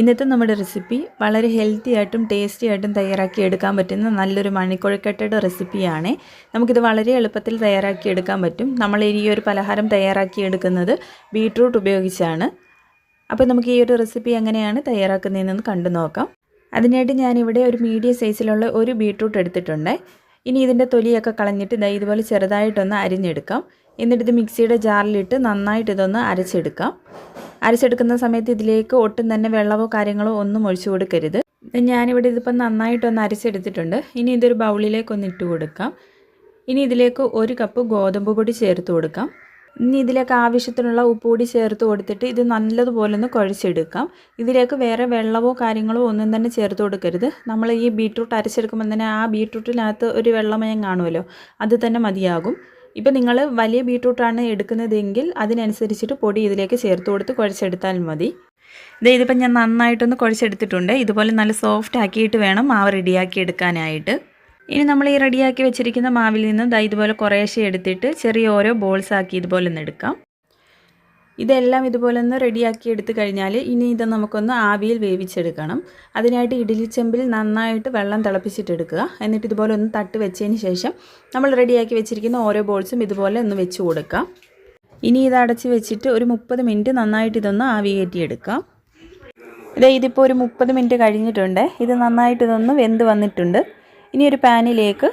ഇന്നത്തെ നമ്മുടെ റെസിപ്പി വളരെ ഹെൽത്തി ആയിട്ടും ടേസ്റ്റി ആയിട്ടും തയ്യാറാക്കി എടുക്കാൻ പറ്റുന്ന നല്ലൊരു മണിക്കൊഴുക്കട്ടയുടെ റെസിപ്പിയാണ് നമുക്കിത് വളരെ എളുപ്പത്തിൽ തയ്യാറാക്കി എടുക്കാൻ പറ്റും. നമ്മൾ ഈ ഒരു പലഹാരം തയ്യാറാക്കി എടുക്കുന്നത് ബീട്രൂട്ട് ഉപയോഗിച്ചാണ്. അപ്പോൾ നമുക്ക് ഈ ഒരു റെസിപ്പി എങ്ങനെയാണ് തയ്യാറാക്കുന്നതെന്ന് കണ്ടു നോക്കാം. അതിനായിട്ട് ഞാനിവിടെ ഒരു മീഡിയം സൈസിലുള്ള ഒരു ബീട്രൂട്ട് എടുത്തിട്ടുണ്ട്. ഇനി ഇതിന്റെ തൊലിയൊക്കെ കളഞ്ഞിട്ട് ദാ ഇതുപോലെ ചെറുതായിട്ടൊന്ന് അരിഞ്ഞെടുക്കാം. എന്നിട്ട് ഇത് മിക്സിയുടെ ജാറിലിട്ട് നന്നായിട്ട് ഇതൊന്ന് അരച്ചെടുക്കാം. അരച്ചെടുക്കുന്ന സമയത്ത് ഇതിലേക്ക് ഒട്ടും തന്നെ വെള്ളമോ കാര്യങ്ങളോ ഒന്നും ഒഴിച്ചു കൊടുക്കരുത്. ഞാനിവിടെ ഇതിപ്പം നന്നായിട്ടൊന്ന് അരച്ചെടുത്തിട്ടുണ്ട്. ഇനി ഇതൊരു ബൗളിലേക്ക് ഒന്ന് ഇട്ട് കൊടുക്കാം. ഇനി ഇതിലേക്ക് ഒരു കപ്പ് ഗോതമ്പ് പൊടി ചേർത്ത് കൊടുക്കാം. ഇനി ഇതിലേക്ക് ആവശ്യത്തിനുള്ള ഉപ്പ് കൂടി ചേർത്ത് കൊടുത്തിട്ട് ഇത് നല്ലതുപോലെ ഒന്ന് കുഴച്ചെടുക്കാം. ഇതിലേക്ക് വേറെ വെള്ളമോ കാര്യങ്ങളോ ഒന്നും തന്നെ ചേർത്ത് കൊടുക്കരുത്. നമ്മൾ ഈ ബീട്രൂട്ട് അരച്ചെടുക്കുമ്പോൾ തന്നെ ആ ബീട്രൂട്ടിനകത്ത് ഒരു വെള്ളമയം കാണുമല്ലോ അത് തന്നെ മതിയാകും. ഇപ്പം നിങ്ങൾ വലിയ ബീട്രൂട്ടാണ് എടുക്കുന്നതെങ്കിൽ അതിനനുസരിച്ചിട്ട് പൊടി ഇതിലേക്ക് ചേർത്ത് കൊടുത്ത് കുഴച്ചെടുത്താൽ മതി. ഇത് ഇതിപ്പം ഞാൻ നന്നായിട്ടൊന്ന് കുഴച്ചെടുത്തിട്ടുണ്ട്. ഇതുപോലെ നല്ല സോഫ്റ്റ് ആക്കിയിട്ട് വേണം മാവ് റെഡിയാക്കി എടുക്കാനായിട്ട്. ഇനി നമ്മൾ ഈ റെഡിയാക്കി വെച്ചിരിക്കുന്ന മാവിൽ നിന്ന് ദാ ഇതുപോലെ കുറേശ്ശെ എടുത്തിട്ട് ചെറിയ ഓരോ ബോൾസ് ആക്കി ഇതുപോലെ ഒന്ന് എടുക്കാം. ഇതെല്ലാം ഇതുപോലെ ഒന്ന് റെഡിയാക്കി എടുത്തു കഴിഞ്ഞാൽ ഇനി ഇത് നമുക്കൊന്ന് ആവിയിൽ വേവിച്ചെടുക്കണം. അതിനായിട്ട് ഇഡ്ഡലി ചെമ്പിൽ നന്നായിട്ട് വെള്ളം തിളപ്പിച്ചിട്ടെടുക്കുക എന്നിട്ട് ഇതുപോലെ ഒന്ന് തട്ട് വെച്ചതിന് ശേഷം നമ്മൾ റെഡിയാക്കി വെച്ചിരിക്കുന്ന ഓരോ ബോൾസും ഇതുപോലെ ഒന്ന് വെച്ച് കൊടുക്കാം. ഇനി ഇത് അടച്ച് വെച്ചിട്ട് ഒരു മുപ്പത് മിനിറ്റ് നന്നായിട്ട് ഇതൊന്ന് ആവി കയറ്റിയെടുക്കാം. ഇതേ ഇതിപ്പോൾ ഒരു മുപ്പത് മിനിറ്റ് കഴിഞ്ഞിട്ടുണ്ട്. ഇത് നന്നായിട്ട് ഇതൊന്ന് വെന്ത് വന്നിട്ടുണ്ട്. ഇനി ഒരു പാനിലേക്ക്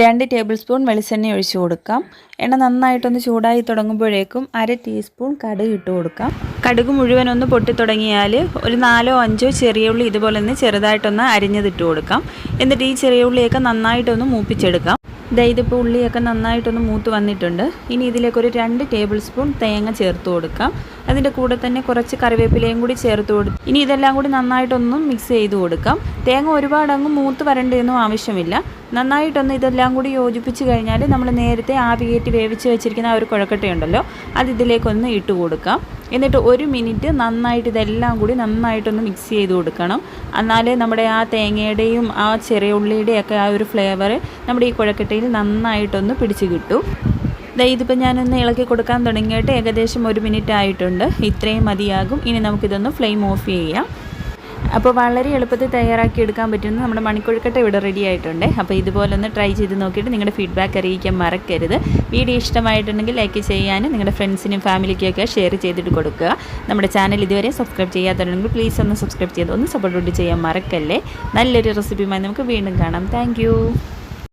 രണ്ട് ടേബിൾ സ്പൂൺ വെളിച്ചെണ്ണ ഒഴിച്ചു കൊടുക്കാം. എണ്ണ നന്നായിട്ടൊന്ന് ചൂടായി തുടങ്ങുമ്പോഴേക്കും അര ടീസ്പൂൺ കടുക് ഇട്ട് കൊടുക്കാം. കടുക് മുഴുവൻ ഒന്ന് പൊട്ടി തുടങ്ങിയാൽ ഒരു നാലോ അഞ്ചോ ചെറിയ ഉള്ളി ഇതുപോലെ ഒന്ന് ചെറുതായിട്ടൊന്ന് അരിഞ്ഞതിട്ട് കൊടുക്കാം. എന്നിട്ട് ഈ ചെറിയ ഉള്ളിയൊക്കെ നന്നായിട്ടൊന്ന് മൂപ്പിച്ചെടുക്കാം. ദേ ഇതിപ്പോൾ ഉള്ളിയൊക്കെ നന്നായിട്ടൊന്ന് മൂത്ത് വന്നിട്ടുണ്ട്. ഇനി ഇതിലേക്കൊരു രണ്ട് ടേബിൾ സ്പൂൺ തേങ്ങ ചേർത്ത് കൊടുക്കാം. അതിന്റെ കൂടെ തന്നെ കുറച്ച് കറിവേപ്പിലയും കൂടി ചേർത്ത് കൊടുക്കും ഇനി ഇതെല്ലാം കൂടി നന്നായിട്ടൊന്ന് മിക്സ് ചെയ്ത് കൊടുക്കാം. തേങ്ങ ഒരുപാട് അങ്ങ് മൂത്ത് വരേണ്ടതൊന്നും ആവശ്യമില്ല. നന്നായിട്ടൊന്ന് ഇതെല്ലാം കൂടി യോജിപ്പിച്ച് കഴിഞ്ഞാൽ നമ്മൾ നേരത്തെ ആവി കയറ്റി വേവിച്ച് വെച്ചിരിക്കുന്ന ആ ഒരു കുഴക്കട്ടയുണ്ടല്ലോ അത് ഇതിലേക്കൊന്ന് ഇട്ട് കൊടുക്കാം. എന്നിട്ട് ഒരു മിനിറ്റ് നന്നായിട്ട് ഇതെല്ലാം കൂടി നന്നായിട്ടൊന്ന് മിക്സ് ചെയ്ത് കൊടുക്കണം. എന്നാലേ നമ്മുടെ ആ തേങ്ങയുടെയും ആ ചെറിയ ഉള്ളിയുടെയും ഒക്കെ ആ ഒരു ഫ്ലേവർ നമ്മുടെ ഈ കുഴക്കട്ടയിൽ നന്നായിട്ടൊന്ന് പിടിച്ച് കിട്ടും. ദേ ഇതിപ്പോൾ ഞാനൊന്ന് ഇളക്കി കൊടുക്കാൻ തുടങ്ങിയിട്ട് ഏകദേശം ഒരു മിനിറ്റ് ആയിട്ടുണ്ട്. ഇത്രയും മതിയാകും. ഇനി നമുക്കിതൊന്ന് ഫ്ലെയിം ഓഫ് ചെയ്യാം. അപ്പോൾ വളരെ എളുപ്പത്തിൽ തയ്യാറാക്കി എടുക്കാൻ പറ്റുന്ന നമ്മുടെ മണിക്കൊഴുക്കട്ട ഇവിടെ റെഡി ആയിട്ടുണ്ട്. അപ്പോൾ ഇതുപോലെ ഒന്ന് ട്രൈ ചെയ്ത് നോക്കിയിട്ട് നിങ്ങളുടെ ഫീഡ്ബാക്ക് അറിയിക്കാൻ മറക്കരുത്. വീഡിയോ ഇഷ്ടമായിട്ടുണ്ടെങ്കിൽ ലൈക്ക് ചെയ്യാനും നിങ്ങളുടെ ഫ്രണ്ട്സിനും ഫാമിലിക്കൊക്കെ ഷെയർ ചെയ്തിട്ട് കൊടുക്കുക. നമ്മുടെ ചാനൽ ഇതുവരെ സബ്സ്ക്രൈബ് ചെയ്യാത്തതുണ്ടെങ്കിൽ പ്ലീസ് ഒന്ന് സബ്സ്ക്രൈബ് ചെയ്ത് ഒന്ന് സപ്പോർട്ട് ചെയ്യാൻ മറക്കല്ലേ? നല്ലൊരു റെസിപ്പിയുമായി നമുക്ക് വീണ്ടും കാണാം. താങ്ക്